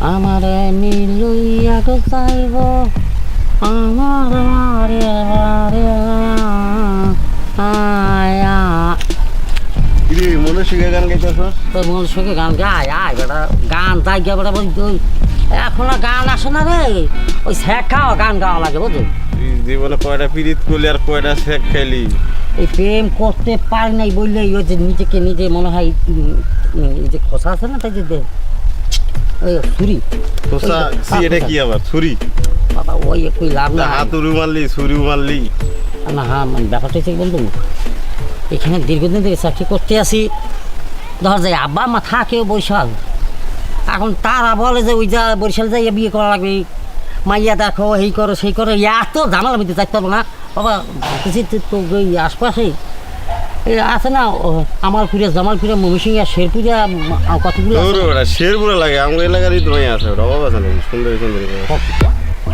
আমি লইয়া গো যাইব আমার মারে মারে আয়া মনে গান গাইতেছ? মন গায় আয় বেটা। গান তাই গিয়ে বেটা এখন আর গান আসে না রে। ওই শেখাও গান গাওয়া লাগে বুঝলি? তুই জীবনে কয়টা পিরিত করলি আর কয়টা শেখ খাইলি? এই প্রেম করতে পারি নাই বললে ওই যে নিজেকে নিজে মনে হয় এই যে খোসা আছে না তাই যে ছুরি। তোসা সি এটা কি আবার? ছুরি? বাবা ওই লাভ না হাতুড়ি মারলি ছুরিও মারলি। না হ্যাঁ মানে ব্যাপারটা হচ্ছে কি বন্ধু এখানে দীর্ঘদিন থেকে চাকরি করতে আসি ধর যায় আব্বা মা থাকে বরিশাল। এখন তারা বলে যে ওই যা বরিশাল যাইয়া বিয়ে করা লাগবে। মাইয়া দেখো এই করো সেই করো। এত ঝামেলা আমি যাইতে পারব না। বাবা তো আশপাশে আছে না ও, আমালপুরে জামালপুরে ময়মনসিংহ শেরপুরে কতগুলো শের শেরপুরে লাগে আমার এলাকার ঈদ মাই আছে অভাব আছে না সুন্দর সুন্দর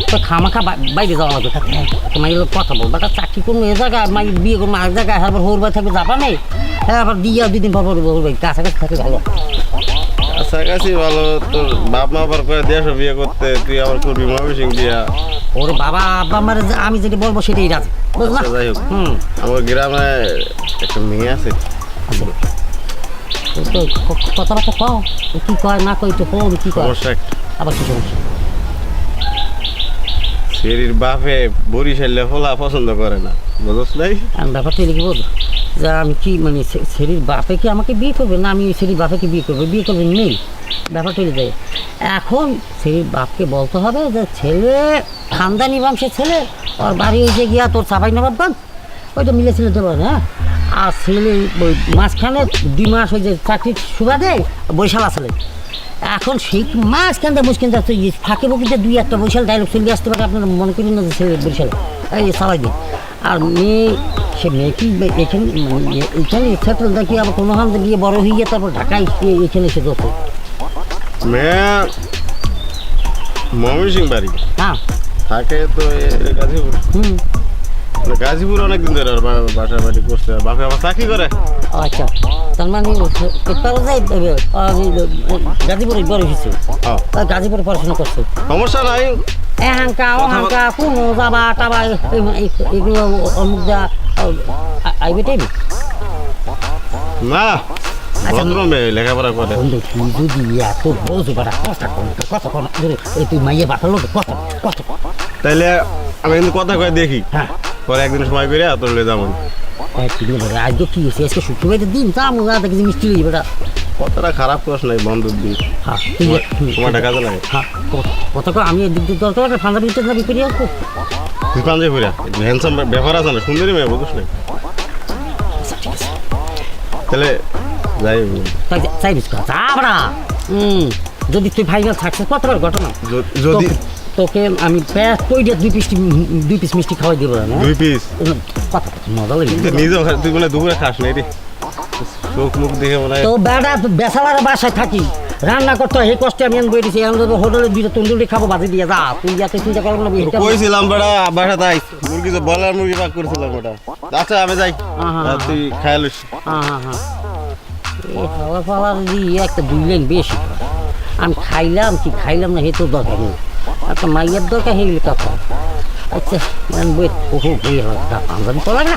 তো খামাখা বাইরে যাওয়া লাগবে তো মাই কথা বলব একটা চাকরি কোন এ জায়গায় মাই বিয়ে করব আর জায়গায় হ্যাঁ হোর ভাই থাকবে নেই হ্যাঁ আবার দিয়ে দুদিন পর পর হোর ভাই কাছাকাছি থাকে ভালো। কাছাকাছি ভালো তোর বাপ মা আবার করে দেশ বিয়ে করতে তুই আবার করবি ময়মনসিং দিয়া ওর বাবা আব্বা আমার আমি যেটা বলব সেটাই রাজি। বুঝলা? আচ্ছা, যাই হোক। হুম। আমার গ্রামে একটা মেয়ে আছে। তো তো ক- কথাবার্তা কও কি কয় না কই তো কোন কি কয়। সমস্যা আবার কি সমস্যা সেরির বাপে বরিশালে ফোলা পছন্দ করে না। বুঝছ নাই? আমি ব্যাপারটা লিখে বলব। যে আমি কি মানে শরীর বাপে কি আমাকে বিয়ে করবে? না, আমি সেরির বাপেকে বিয়ে করব? বিয়ে করবেন নেই ব্যাপারটা চলে যায় এখন সেরির বাপকে বলতে হবে যে, ছেলে, খানদানি বংশের ছেলে, ওর বাড়ি হয়েছে গিয়া তোর সাবাই নবাবগঞ্জ। ওইটা মিলেছিল ছেলে দেবো হ্যাঁ? আর ছেলে ওই মাঝখানে দুই মাস ওই যে চাকরির সুবাদে বৈশাল আসলে। এখন সেই মাঝখানটা মুশকিল যাচ্ছে ফাঁকে বুকিতে দুই একটা বৈশাল ডায়লগ চলে আসতে পারে আপনারা মনে করেন না যে ছেলে বৈশাল এই সালাই দিন। আর মেয়ে সে মেয়ে কি এখানে এ- এখানে সেটেল দেখি আবার কোনো হান গিয়ে বড় হয়ে গিয়ে তারপর ঢাকায় এখানে এসে যত মেয়ে ময়মনসিং বাড়ি। হ্যাঁ। থাকে তো গাজীপুর। হুম। গাজীপুর অনেকদিন ধরে আর বাসা বাড়ি করছে। বাপে আবার চাকরি করে? আচ্ছা। তার মানে পেপারও যাই গাজীপুরে বড় হয়েছে। হ্যাঁ গাজীপুরে পড়াশোনা করছে। সমস্যা নাই? এ হাঙ্কা ও কোনো যাবা টাবা এগুলো অমুক যা আইবে টাইবে? না আচ্ছা। লেখাপড়া করে। যদি এত বোঝ বেড়া কথা কম কথা কম ধরে এই তুই মাইয়ে বাপের কথা কথা তাইলে আমি কিন্তু কথা কয়ে দেখি। হ্যাঁ। পরে একদিন সময় করে তোর লে যাব এক দিন ধরে আজকে কি হয়েছে? আজকে শুক্রবারের দিন তা আমরা দেখি মিষ্টি হয়ে বেটা। কথাটা খারাপ করিস নাই বন্ধুর দিন হ্যাঁ সময়টা কাজে লাগে হ্যাঁ ক- আমি এদিক দিয়ে দরকার একটা বিতে যাবি করে আসব তুই পাঞ্জাবি হ্যান্ডসাম ব্যাপার আছে না? সুন্দরী মেয়ে নাই আচ্ছা তাহলে যাই কথা হুম যদি তুই ফাইনাল সাকসেস পার ঘটনা। যদি তোকে- আমি প্যাস কই দিয়ে দুই পিস দুই পিস মিষ্টি খাওয়াই দিব না। দুই পিস কথা মজা লাগে নিজেও খা- তুই মানে দুপুরে খাস রে। চোখ মুখ দেখে মনে তো বেড়া বেসালার বাসায় থাকি। রান্না করতে হয় এই কষ্টে আমি বই দিছি এখন তো হোটেলে দুইটা তন্দুরি খাব বাজি দিয়ে যা তুই যাতে চিন্তা করব না কইছিলাম বেড়া বাসা তাই মুরগি তো বলার মুরগি পাক করেছিলাম ওটা। আচ্ছা আমি যাই। তুই হ্যাঁ হ্যাঁ হ্যাঁ। হাওয়া ফাওয়া দিয়ে একটা দুই লাইন বেশি। আমি খাইলাম কি খাইলাম না হেতো দরকার নেই। একটা মাইয়ের দরকার হয়ে গেলে কথা আচ্ছা বই ওহো বই পাঞ্জাবি করা না